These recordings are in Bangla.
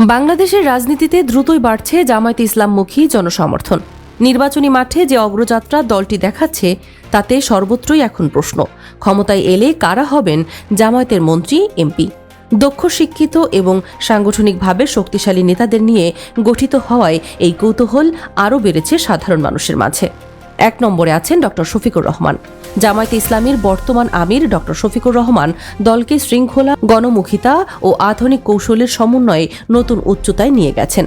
বাংলাদেশের রাজনীতিতে দ্রুতই বাড়ছে জামায়াতে ইসলামমুখী জনসমর্থন। নির্বাচনী মাঠে যে অগ্রযাত্রা দলটি দেখাচ্ছে, তাতে সর্বত্রই এখন প্রশ্ন, ক্ষমতায় এলে কারা হবেন জামায়াতের মন্ত্রী, এমপি? দক্ষ, শিক্ষিত এবং সাংগঠনিকভাবে শক্তিশালী নেতাদের নিয়ে গঠিত হওয়ায় এই কৌতূহল আরও বেড়েছে সাধারণ মানুষের মাঝে। এক নম্বরে আছেন ডক্টর শফিকুর রহমান। জামায়াতে ইসলামীর বর্তমান আমির ডক্টর শফিকুর রহমান দলকে শৃঙ্খলা, গণমুখিতা ও আধুনিক কৌশলের সমন্বয়ে নতুন উচ্চতায় নিয়ে গেছেন।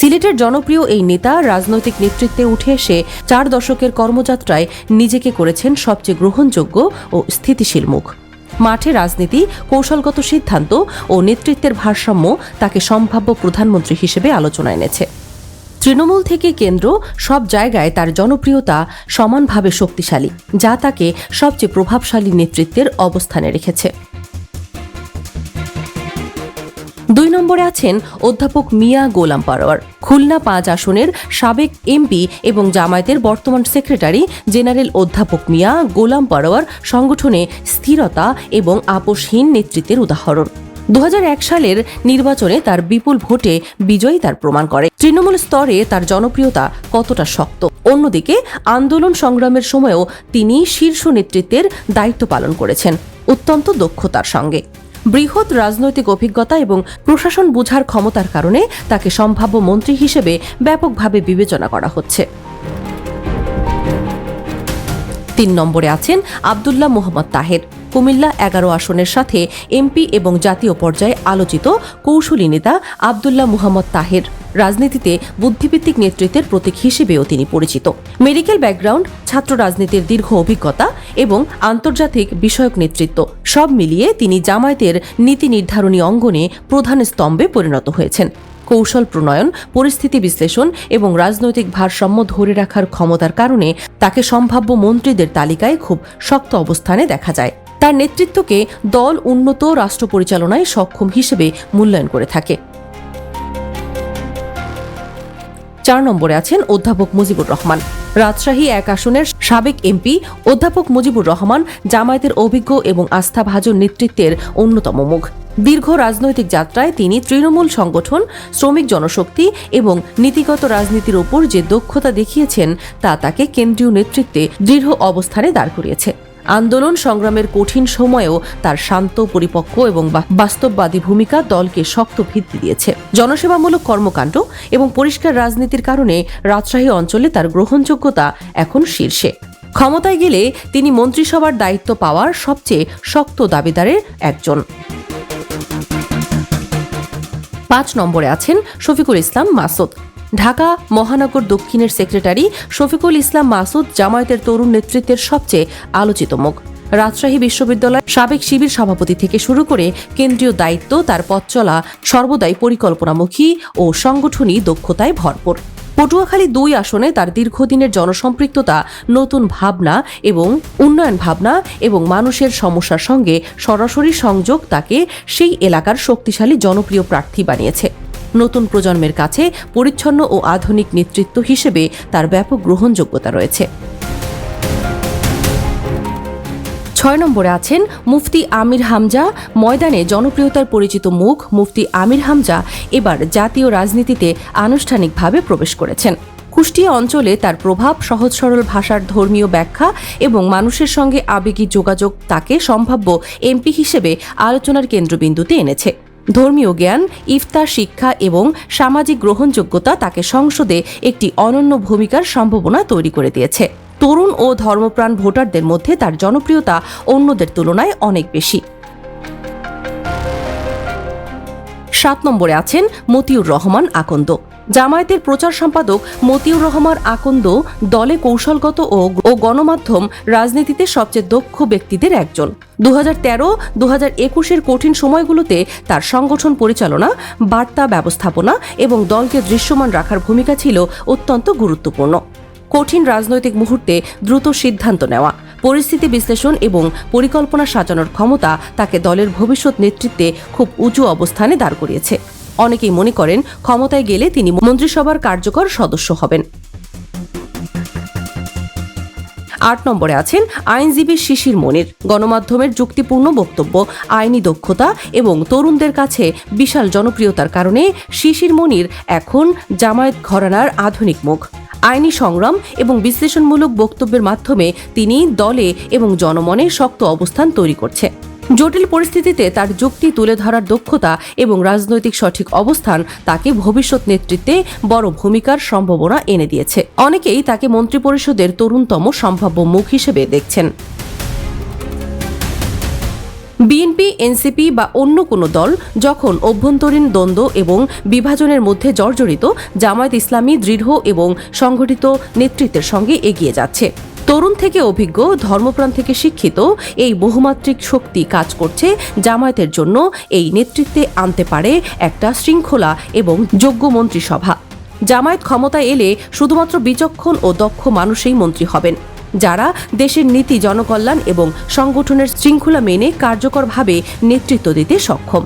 সিলেটের জনপ্রিয় এই নেতা রাজনৈতিক নেতৃত্বে উঠে এসে চার দশকের কর্মযাত্রায় নিজেকে করেছেন সবচেয়ে গ্রহণযোগ্য ও স্থিতিশীল মুখ। মাঠে রাজনীতি, কৌশলগত সিদ্ধান্ত ও নেতৃত্বের ভারসাম্য তাকে সম্ভাব্য প্রধানমন্ত্রী হিসেবে আলোচনায় এনেছে। তৃণমূল থেকে কেন্দ্র সব জায়গায় তার জনপ্রিয়তা সমানভাবে শক্তিশালী, যা তাকে সবচেয়ে প্রভাবশালী নেতৃত্বের অবস্থানে রেখেছে। দুই নম্বরে আছেন অধ্যাপক মিয়া গোলাম পারোয়ার। খুলনা পাঁচ আসনের সাবেক এমপি এবং জামায়াতের বর্তমান সেক্রেটারি জেনারেল অধ্যাপক মিয়া গোলাম পারোয়ার সংগঠনে স্থিরতা এবং আপোষহীন নেতৃত্বের উদাহরণ। দু হাজার এক সালের নির্বাচনে তার বিপুল ভোটে বিজয়ী তার প্রমাণ করে। তৃণমূল স্তরে তার জনপ্রিয়তা কতটা শক্ত? অন্যদিকে, আন্দোলন সংগ্রামের সময়ও তিনি শীর্ষ নেতৃত্বের দায়িত্ব পালন করেছেন অত্যন্ত দক্ষতার সঙ্গে। বৃহৎ রাজনৈতিক অভিজ্ঞতা এবং প্রশাসন বোঝার ক্ষমতার কারণে তাকে সম্ভাব্য মন্ত্রী হিসেবে ব্যাপকভাবে বিবেচনা করা হচ্ছে। তিন নম্বরে আছেন আবদুল্লাহ মোহাম্মদ তাহের। কুমিল্লা এগারো আসনের সাথে এমপি এবং জাতীয় পর্যায়ে আলোচিত কৌশলী নেতা আবদুল্লাহ মুহাম্মদ তাহের। রাজনীতিতে বুদ্ধিভিত্তিক নেতৃত্বের প্রতীক হিসেবেও তিনি পরিচিত। মেডিকেল ব্যাকগ্রাউন্ড, ছাত্র রাজনীতির দীর্ঘ অভিজ্ঞতা এবং আন্তর্জাতিক বিষয়ক নেতৃত্ব, সব মিলিয়ে তিনি জামায়াতের নীতি নির্ধারণী অঙ্গনে প্রধান স্তম্ভে পরিণত হয়েছেন। কৌশল প্রণয়ন, পরিস্থিতি বিশ্লেষণ এবং রাজনৈতিক ভারসাম্য ধরে রাখার ক্ষমতার কারণে তাকে সম্ভাব্য মন্ত্রীদের তালিকায় খুব শক্ত অবস্থানে দেখা যায়। তার নেতৃত্বকে দল উন্নত রাষ্ট্র পরিচালনায় সক্ষম হিসেবে মূল্যায়ন করে থাকে। চার নম্বরে আছেন অধ্যাপক মুজিবুর রহমান। রাজশাহী এক আসনের সাবেক এমপি অধ্যাপক মুজিবুর রহমান জামায়াতের অভিজ্ঞ এবং আস্থাভাজন নেতৃত্বের অন্যতম মুখ। দীর্ঘ রাজনৈতিক যাত্রায় তিনি তৃণমূল সংগঠন, শ্রমিক জনশক্তি এবং নীতিগত রাজনীতির ওপর যে দক্ষতা দেখিয়েছেন, তা তাকে কেন্দ্রীয় নেতৃত্বে দৃঢ় অবস্থানে দাঁড় করিয়েছে। আন্দোলন সংগ্রামের কঠিন সময়েও তার শান্ত, পরিপক্ক এবং বাস্তববাদী ভূমিকা দলকে শক্ত ভিত্তি দিয়েছে। জনসেবামূলক কর্মকাণ্ড এবং পরিষ্কার রাজনীতির কারণে রাজশাহী অঞ্চলে তার গ্রহণযোগ্যতা এখন শীর্ষে। ক্ষমতায় গেলে তিনি মন্ত্রিসভার দায়িত্ব পাওয়ার সবচেয়ে শক্ত দাবিদারের একজন। পাঁচ নম্বরে আছেন শফিকুল ইসলাম মাসুদ। ঢাকা মহানগর দক্ষিণের সেক্রেটারি শফিকুল ইসলাম মাসুদ জামায়াতের তরুণ নেতৃত্বের সবচেয়ে আলোচিত মুখ। রাজশাহী বিশ্ববিদ্যালয় সাবেক শিবির সভাপতি থেকে শুরু করে কেন্দ্রীয় দায়িত্ব, তার পথ চলা সর্বদাই পরিকল্পনামুখী ও সংগঠনী দক্ষতায় ভরপুর। পটুয়াখালী দুই আসনে তার দীর্ঘদিনের জনসম্পৃক্ততা, নতুন ভাবনা এবং উন্নয়ন ভাবনা এবং মানুষের সমস্যার সঙ্গে সরাসরি সংযোগ তাকে সেই এলাকার শক্তিশালী জনপ্রিয় প্রার্থী বানিয়েছে। নতুন প্রজন্মের কাছে পরিচ্ছন্ন ও আধুনিক নেতৃত্ব হিসেবে তার ব্যাপক গ্রহণযোগ্যতা রয়েছে। ছয় নম্বরে আছেন মুফতি আমির হামজা। ময়দানে জনপ্রিয়তার পরিচিত মুখ মুফতি আমির হামজা এবার জাতীয় রাজনীতিতে আনুষ্ঠানিকভাবে প্রবেশ করেছেন। কুষ্টিয়া অঞ্চলে তার প্রভাব সহজ সরল ভাষার ধর্মীয় ব্যাখ্যা এবং মানুষের সঙ্গে আবেগী যোগাযোগ তাকে সম্ভাব্য এমপি হিসেবে আলোচনার কেন্দ্রবিন্দুতে এনেছে। ধর্মীয় জ্ঞান, ইফতার শিক্ষা এবং সামাজিক গ্রহণযোগ্যতা তাকে সংসদে একটি অনন্য ভূমিকার সম্ভাবনা তৈরি করে দিয়েছে। তরুণ ও ধর্মপ্রাণ ভোটারদের মধ্যে তার জনপ্রিয়তা অন্যদের তুলনায় অনেক বেশি। সাত নম্বরে আছেন মতিউর রহমান আকন্দ। জামায়াতের প্রচার সম্পাদক মতিউর রহমান আকন্দ দলে কৌশলগত ও গণমাধ্যম রাজনীতিতে সবচেয়ে দক্ষ ব্যক্তিদের একজন। দু হাজার তেরো দু হাজার একুশের কঠিন সময়গুলোতে তার সংগঠন পরিচালনা, বার্তা ব্যবস্থাপনা এবং দলকে দৃশ্যমান রাখার ভূমিকা ছিল অত্যন্ত গুরুত্বপূর্ণ। কঠিন রাজনৈতিক মুহূর্তে দ্রুত সিদ্ধান্ত নেওয়া, পরিস্থিতি বিশ্লেষণ এবং পরিকল্পনা সাজানোর ক্ষমতা তাকে দলের ভবিষ্যৎ নেতৃত্বে খুব উঁচু অবস্থানে দাঁড় করিয়েছে। অনেকেই মনে করেন ক্ষমতায় গেলে তিনি মন্ত্রিসভার কার্যকর সদস্য হবেন। আট নম্বরে আছেন আইনজীবী শিশির মনির। গণমাধ্যমের যুক্তিপূর্ণ বক্তব্য, আইনি দক্ষতা এবং তরুণদের কাছে বিশাল জনপ্রিয়তার কারণে শিশির মনির এখন জামায়াত ঘরানার আধুনিক মুখ। আইনি সংগ্রাম এবং বিশ্লেষণমূলক বক্তব্যের মাধ্যমে তিনি দলে এবং জনমনে শক্ত অবস্থান তৈরি করছে। জটিল পরিস্থিতিতে তার যুক্তি তুলে ধরার দক্ষতা এবং রাজনৈতিক সঠিক অবস্থান তাকে ভবিষ্যৎ নেতৃত্বে বড় ভূমিকার সম্ভাবনা এনে দিয়েছে। অনেকেই তাকে মন্ত্রিপরিষদের তরুণতম সম্ভাব্য মুখ হিসেবে দেখছেন। বিএনপি, এনসিপি বা অন্য কোনো দল যখন অভ্যন্তরীণ দ্বন্দ্ব এবং বিভাজনের মধ্যে জর্জরিত, জামায়াত ইসলামী দৃঢ় এবং সংগঠিত নেতৃত্বের সঙ্গে এগিয়ে যাচ্ছে। তরুণ থেকে অভিজ্ঞ, ধর্মপ্রাণ থেকে শিক্ষিত এই বহুমাত্রিক শক্তি কাজ করছে জামায়াতের জন্য এই নেতৃত্বে আনতে পারে একটা শৃঙ্খলা এবং যোগ্য মন্ত্রিসভা। জামায়াত ক্ষমতায় এলে শুধুমাত্র বিচক্ষণ ও দক্ষ মানুষই মন্ত্রী হবেন, যারা দেশের নীতি, জনকল্যাণ এবং সংগঠনের শৃঙ্খলা মেনে কার্যকরভাবে নেতৃত্ব দিতে সক্ষম।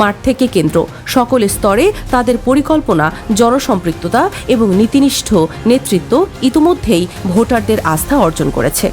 মাঠ থেকে কেন্দ্র। সকল স্তরে তাদের পরিকল্পনা, জনসম্পৃক্ততা এবং নীতিনিষ্ঠ নেতৃত্ব ইতিমধ্যেই ভোটারদের আস্থা অর্জন করেছে।